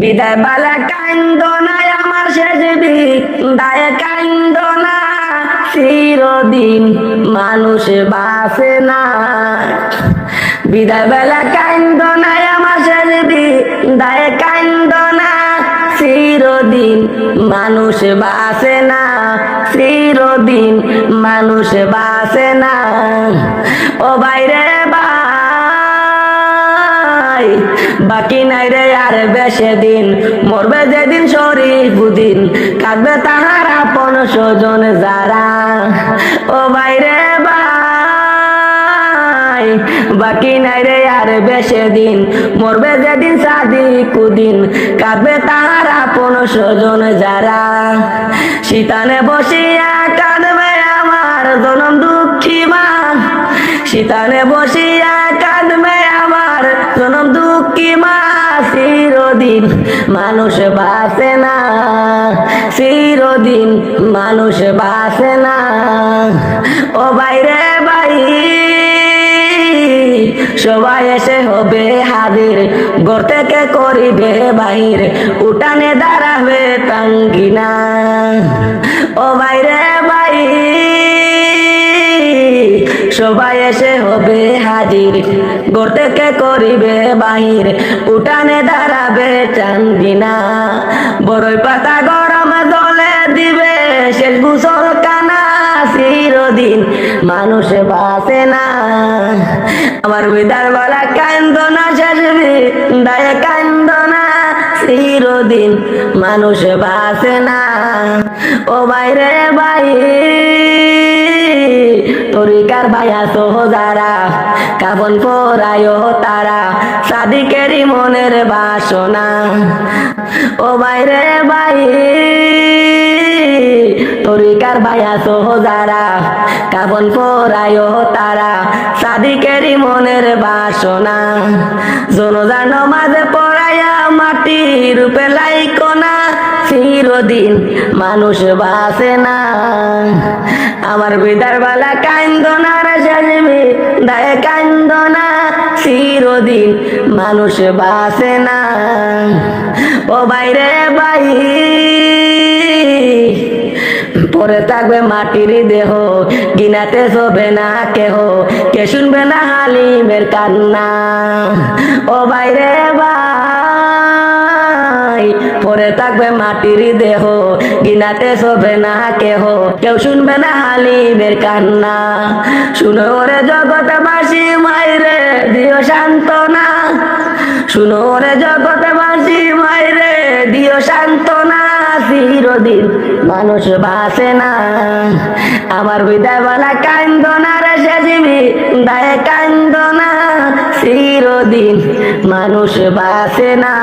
বিদায় বালা কান্দ নাই আমার শেষ বিদায় কান্দ না চিরদিন মানুষ বাসে না। বিদায় বেলা কান্দ নাই আমার শেষ বিদায় কান্দ না চিরদিন মানুষ বাসে না। চিরদিন মানুষ বাসে না। ও বাইরে বাকি নাই রে আর বেশি দিন। মরবে যেদিন শরীফুদ্দিন কাঁদবে তাহার আপন স্বজন যারা। ও বাইরে ভাই, বাকি নাই রে আর বেশি দিন। মরবে যেদিন সাদিকুদ্দিন কাঁদবে তাহার আপন স্বজন যারা। শীতানে বসিয়া কাঁদবে আমার জনম দুঃখী মা। শীতানে বসিয়া কাঁদবে দুঃখী মা, চিরদিন মানুষ বাসে না। চিরদিন মানুষ বাসে না। ও বাইরে বাই সবাই এসে হবে হাজির। ঘর থেকে করিবে বাহির, উঠানে দাঁড়াবে টাঙ্গিনা। ও বাইরে বাই সবাই এসে হবে হাজির। ঘর থেকে করিবে বাহির। উঠানে দাঁড়াবে চান্দিনা। বড়ই পাতা গরম দলে দিবে। শেষ গুসল কানা চিরদিন। মানুষ বাসে না। আমার কান্দ না শেষ দায় কান্দ না চিরদিন। মানুষ না। ও বাইরে বাই তরিকার ভাইয়া সোহজারা কাবন পরায় তারা সাদিকেরই মনের বাসনা। ও বাইরে বাই, তরিকার ভাইয়া সোহজারা কাবন পরায় তারা সাদিকেরই মনের বাসনা। জনজান মাঝে পড়াইয়া মাটি রূপে লাইকনা চিরদিন মানুষ বাসে না। আমার বিদার বালা কান্দনা সাজবি দায় কান্দনা, চিরদিন মানুষ বাসে না। ও বাইরে বাই পরে থাকবে মাটির দেহ, গিনাতে শোবে না কেহ, কে শুনবে না হালিমের কান্না। ও বাইরে ভাই পরে থাকবে মাটির দেহ। গিনাতে শোবে না কেহ। কেউ শুনবে না হালিমের কান্না। শুনো রে জগতে বাসি মাইরে, দিও সান্ত্বনা। শুনো রে জগতে বাসি মাইরে, দিও সান্ত্বনা। চিরদিন মানুষ বাসে না। আমার বিদায় বলা কান্দ না রে শেষিবি দায় কান্দ না চিরদিন মানুষ বাসে না।